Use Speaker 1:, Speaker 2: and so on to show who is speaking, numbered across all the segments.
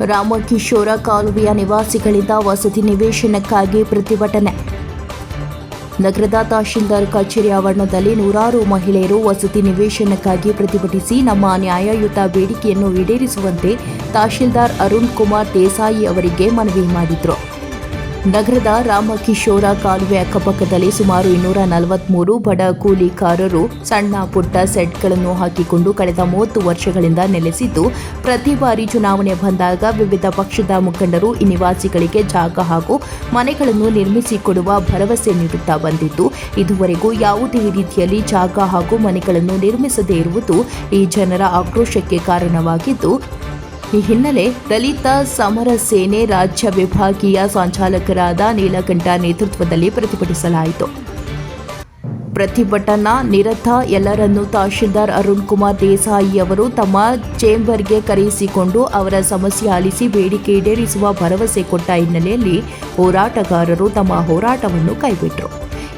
Speaker 1: ರಾಮಕಿಶೋರ ಕಾಲುವೆಯ ನಿವಾಸಿಗಳಿಂದ ವಸತಿ ನಿವೇಶನಕ್ಕಾಗಿ ಪ್ರತಿಭಟನೆ. ನಗರದ ತಹಶೀಲ್ದಾರ್ ಕಚೇರಿ ಆವರಣದಲ್ಲಿ ನೂರಾರು ಮಹಿಳೆಯರು ವಸತಿ ನಿವೇಶನಕ್ಕಾಗಿ ಪ್ರತಿಭಟಿಸಿ ನಮ್ಮ ನ್ಯಾಯಯುತ ಬೇಡಿಕೆಯನ್ನು ಈಡೇರಿಸುವಂತೆ ತಹಶೀಲ್ದಾರ್ ಅರುಣ್ ಕುಮಾರ್ ದೇಸಾಯಿ ಅವರಿಗೆ ಮನವಿ ಮಾಡಿದರು. ನಗರದ ರಾಮಕಿಶೋರ ಕಾಲುವೆ ಅಕ್ಕಪಕ್ಕದಲ್ಲಿ ಸುಮಾರು ಇನ್ನೂರ ನಲವತ್ಮೂರು ಬಡ ಕೂಲಿಕಾರರು ಸಣ್ಣ ಪುಟ್ಟ ಸೆಟ್ಗಳನ್ನು ಹಾಕಿಕೊಂಡು ಕಳೆದ ಮೂವತ್ತು ವರ್ಷಗಳಿಂದ ನೆಲೆಸಿದ್ದು, ಪ್ರತಿ ಬಾರಿ ಚುನಾವಣೆ ಬಂದಾಗ ವಿವಿಧ ಪಕ್ಷದ ಮುಖಂಡರು ಈ ನಿವಾಸಿಗಳಿಗೆ ಜಾಗ ಹಾಗೂ ಮನೆಗಳನ್ನು ನಿರ್ಮಿಸಿಕೊಡುವ ಭರವಸೆ ನೀಡುತ್ತಾ ಬಂದಿದ್ದು, ಇದುವರೆಗೂ ಯಾವುದೇ ರೀತಿಯಲ್ಲಿ ಜಾಗ ಹಾಗೂ ಮನೆಗಳನ್ನು ನಿರ್ಮಿಸದೇ ಇರುವುದು ಈ ಜನರ ಆಕ್ರೋಶಕ್ಕೆ ಕಾರಣವಾಗಿದ್ದು ಈ ಹಿನ್ನೆಲೆ ದಲಿತ ಸಮರ ಸೇನೆ ರಾಜ್ಯ ವಿಭಾಗೀಯ ಸಂಚಾಲಕರಾದ ನೀಲಕಂಠ ನೇತೃತ್ವದಲ್ಲಿ ಪ್ರತಿಭಟಿಸಲಾಯಿತು. ಪ್ರತಿಭಟನಾ ನಿರತ ಎಲ್ಲರನ್ನೂ ತಹಶೀಲ್ದಾರ್ ಅರುಣ್ ಕುಮಾರ್ ದೇಸಾಯಿ ಅವರು ತಮ್ಮ ಚೇಂಬರ್ಗೆ ಕರೆಯಿಸಿಕೊಂಡು ಅವರ ಸಮಸ್ಯೆ ಆಲಿಸಿ ಬೇಡಿಕೆ ಈಡೇರಿಸುವ ಭರವಸೆ ಕೊಟ್ಟ ಹಿನ್ನೆಲೆಯಲ್ಲಿ ಹೋರಾಟಗಾರರು ತಮ್ಮ ಹೋರಾಟವನ್ನು ಕೈಬಿಟ್ಟರು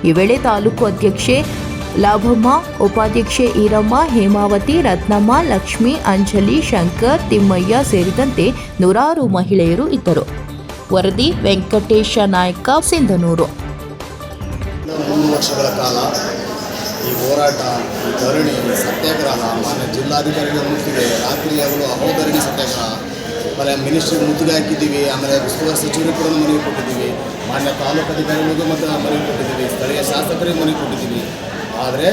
Speaker 1: ಈ ವೇಳೆ ತಾಲೂಕು ಅಧ್ಯಕ್ಷೆ ಲಾಭಮ್ಮ, ಉಪಾಧ್ಯಕ್ಷೆ ಈರಮ್ಮ, ಹೇಮಾವತಿ, ರತ್ನಮ್ಮ, ಲಕ್ಷ್ಮಿ, ಅಂಜಲಿ, ಶಂಕರ್, ತಿಮ್ಮಯ್ಯ ಸೇರಿದಂತೆ ನೂರಾರು ಮಹಿಳೆಯರು ಇದ್ದರು. ವರದಿ, ವೆಂಕಟೇಶ ನಾಯ್ಕ, ಸಿಂಧನೂರು.
Speaker 2: ವರ್ಷಗಳ ಕಾಲ ಈ ಹೋರಾಟ, ಧರಣಿ, ಸತ್ಯಾಗ್ರಹ, ಮಾನ್ಯ ಜಿಲ್ಲಾಧಿಕಾರಿಗಳ ಮುತ್ತಿಗೆ, ರಾತ್ರಿ ಅವರು ಅಹೋಧರಣಿ ಸತ್ಯಾಗ್ರಹ, ಆಮೇಲೆ ಮಿನಿಸ್ಟ್ರಿಗೆ ಮುತ್ತಿಗೆ ಹಾಕಿದ್ದೀವಿ, ಆಮೇಲೆ ಉಸ್ತುವಾರಿ ಸಚಿವರು ಕೂಡ ಮನವಿ ಕೊಟ್ಟಿದ್ದೀವಿ, ಮಾನ್ಯ ತಾಲೂಕು ಅಧಿಕಾರಿಗಳಿಗೂ ಮತ್ತು ಮನವಿ ಕೊಟ್ಟಿದ್ದೀವಿ, ಸ್ಥಳೀಯ ಶಾಸಕರಿಗೆ ಮನವಿ ಕೊಟ್ಟಿದ್ದೀವಿ. ಆದರೆ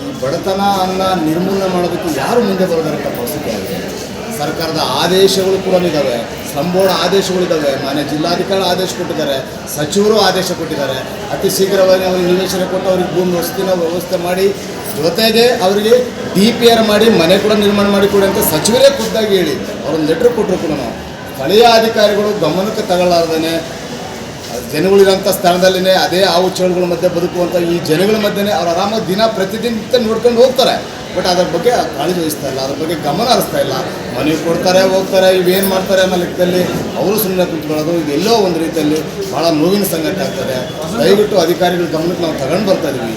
Speaker 2: ಈ ಬಡತನ ಅನ್ನ ನಿರ್ಮೂಲನೆ ಮಾಡೋದಕ್ಕೆ ಯಾರು ಮುಂದೆ ಬರೋದಂಥ ಪರಿಸ್ಥಿತಿ ಆಗಿದೆ ಸರ್ಕಾರದ ಆದೇಶಗಳು ಕೂಡ ಇದ್ದಾವೆ ಸಂಪೂರ್ಣ ಆದೇಶಗಳಿದ್ದಾವೆ ಮಾನ್ಯ ಜಿಲ್ಲಾಧಿಕಾರಿ ಆದೇಶ ಕೊಟ್ಟಿದ್ದಾರೆ. ಸಚಿವರು ಆದೇಶ ಕೊಟ್ಟಿದ್ದಾರೆ. ಅತಿ ಶೀಘ್ರವಾಗಿ ಅವರು ನಿವೇಶನ ಕೊಟ್ಟು ಅವ್ರಿಗೆ ಭೂಮಿ ವಸತಿನ ವ್ಯವಸ್ಥೆ ಮಾಡಿ ಜೊತೆಗೆ ಅವರಿಗೆ ಡಿ ಪಿ ಆರ್ ಮಾಡಿ, ಮನೆ ಕೂಡ ನಿರ್ಮಾಣ ಮಾಡಿ ಕೊಡಿ ಅಂತ ಸಚಿವರೇ ಖುದ್ದಾಗಿ ಹೇಳಿ ಅವರೊಂದು ಲೆಟ್ರ್ ಕೊಟ್ಟರು ಕೂಡ ನಾವು ಸ್ಥಳೀಯ ಅಧಿಕಾರಿಗಳು ಗಮನಕ್ಕೆ ತಗೊಳ್ಳಾರ್ದೇ ಜನಗಳಿರೋಂಥ ಸ್ಥಳದಲ್ಲಿನೇ ಅದೇ ಹಾವು ಚೇಳುಗಳ ಮಧ್ಯೆ ಬದುಕುವಂಥ ಈ ಜನಗಳ ಮಧ್ಯೆ ಅವ್ರು ಆರಾಮಾಗಿ ದಿನ ಪ್ರತಿದಿನ ನೋಡ್ಕೊಂಡು ಹೋಗ್ತಾರೆ. ಬಟ್ ಅದ್ರ ಬಗ್ಗೆ ಕಾಳಜಿ ವಹಿಸ್ತಾ ಇಲ್ಲ, ಅದ್ರ ಬಗ್ಗೆ ಗಮನ ಹರಿಸ್ತಾ ಇಲ್ಲ. ಮನೆಗೆ ಕೊಡ್ತಾರೆ, ಹೋಗ್ತಾರೆ, ಇವೇನು ಮಾಡ್ತಾರೆ ಅನ್ನೋ ಲೆಕ್ಕದಲ್ಲಿ ಅವರು ಸುಮ್ಮನೆ ಕುತ್ಕೊಳ್ಳೋದು ಎಲ್ಲೋ ಒಂದು ರೀತಿಯಲ್ಲಿ ಭಾಳ ನೋವಿನ ಸಂಗತಿ ಆಗ್ತದೆ. ದಯವಿಟ್ಟು ಅಧಿಕಾರಿಗಳು ಗಮನಕ್ಕೆ ನಾವು ತಗೊಂಡು ಬರ್ತಾ ಇದ್ದೀವಿ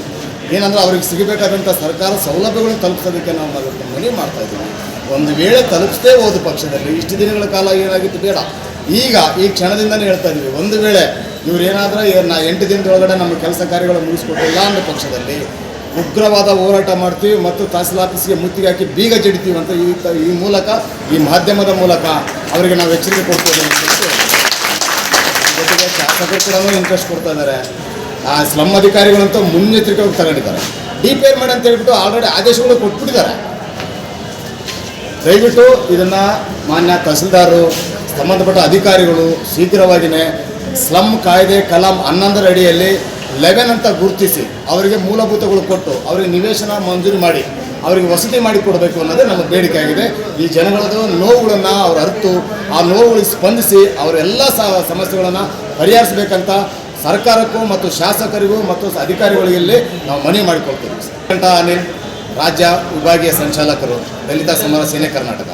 Speaker 2: ಏನಂದ್ರೆ ಅವ್ರಿಗೆ ಸಿಗಬೇಕಾದಂಥ ಸರ್ಕಾರ ಸೌಲಭ್ಯಗಳನ್ನ ತಲುಪಿಸೋದಕ್ಕೆ ನಾವು ಮನವಿ ಮಾಡ್ತಾ ಇದ್ದೀವಿ ಒಂದು ವೇಳೆ ತಲುಪಿಸದೇ ಹೋದ ಪಕ್ಷದಲ್ಲಿ ಇಷ್ಟು ದಿನಗಳ ಕಾಲ ಏನಾಗಿತ್ತು ಬೇಡ. ಈಗ ಈ ಕ್ಷಣದಿಂದಲೇ ಹೇಳ್ತಾ ಇದ್ದೀವಿ ಒಂದು ವೇಳೆ ಇವ್ರು ಏನಾದರೂ ನಾ ಎಂಟು ದಿನದೊಳಗಡೆ ನಮ್ಮ ಕೆಲಸ ಕಾರ್ಯಗಳು ಮುಗಿಸ್ಕೊಟ್ಟಿಲ್ಲ ಅನ್ನೋ ಪಕ್ಷದಲ್ಲಿ ಉಗ್ರವಾದ ಹೋರಾಟ ಮಾಡ್ತೀವಿ ಮತ್ತು ತಹಸೀಲ್ ಆಫೀಸ್ಗೆ ಮುತ್ತಿಗೆ ಹಾಕಿ ಬೀಗ ಜಡಿತೀವಿ ಅಂತ ಈ ಈ ಮೂಲಕ, ಈ ಮಾಧ್ಯಮದ ಮೂಲಕ ಅವರಿಗೆ ನಾವು ಎಚ್ಚರಿಕೆ ಕೊಡ್ತೇವೆ ಜೊತೆಗೆ ಶಾಸಕರು ಕೂಡ ಇಂಟ್ರೆಸ್ಟ್ ಕೊಡ್ತಾ ಇದ್ದಾರೆ. ಆ ಸ್ಲಮ್ ಅಧಿಕಾರಿಗಳಂತೂ ಮುನ್ನೆಚ್ಚರಿಕೆ ತಗೊಂಡಿದ್ದಾರೆ. ಡಿ ಪಿ ಆರ್ ಮಾಡಿ ಅಂತ ಹೇಳ್ಬಿಟ್ಟು ಆಲ್ರೆಡಿ ಆದೇಶಗಳು ಕೊಟ್ಬಿಟ್ಟಿದ್ದಾರೆ. ದಯವಿಟ್ಟು ಇದನ್ನು ಮಾನ್ಯ ತಹಸೀಲ್ದಾರು ಸಂಬಂಧಪಟ್ಟ ಅಧಿಕಾರಿಗಳು ಶೀಘ್ರವಾಗಿಯೇ ಸ್ಲಮ್ ಕಾಯ್ದೆ ಕಲಾಂ ಹನ್ನೊಂದರ ಅಡಿಯಲ್ಲಿ ಲೆವೆನ್ ಅಂತ ಗುರುತಿಸಿ ಅವರಿಗೆ ಮೂಲಭೂತಗಳು ಕೊಟ್ಟು ಅವರಿಗೆ ನಿವೇಶನ ಮಂಜೂರು ಮಾಡಿ ಅವರಿಗೆ ವಸತಿ ಮಾಡಿ ಕೊಡಬೇಕು ಅನ್ನೋದೇ ನಮ್ಮ ಬೇಡಿಕೆ ಆಗಿದೆ. ಈ ಜನಗಳದ್ದು ನೋವುಗಳನ್ನು ಅವರು ಅರಿತು ಆ ನೋವುಗಳಿಗೆ ಸ್ಪಂದಿಸಿ ಅವರೆಲ್ಲ ಸಮಸ್ಯೆಗಳನ್ನು ಪರಿಹರಿಸಬೇಕಂತ ಸರ್ಕಾರಕ್ಕೂ ಮತ್ತು ಶಾಸಕರಿಗೂ ಮತ್ತು ಅಧಿಕಾರಿಗಳಿಗೆ ನಾವು ಮನವಿ ಮಾಡಿಕೊಡ್ತೀವಿ ಅನಿಲ್, ರಾಜ್ಯ ವಿಭಾಗೀಯ ಸಂಚಾಲಕರು, ದಲಿತ ಸಮರ ಸೇನೆ ಕರ್ನಾಟಕ.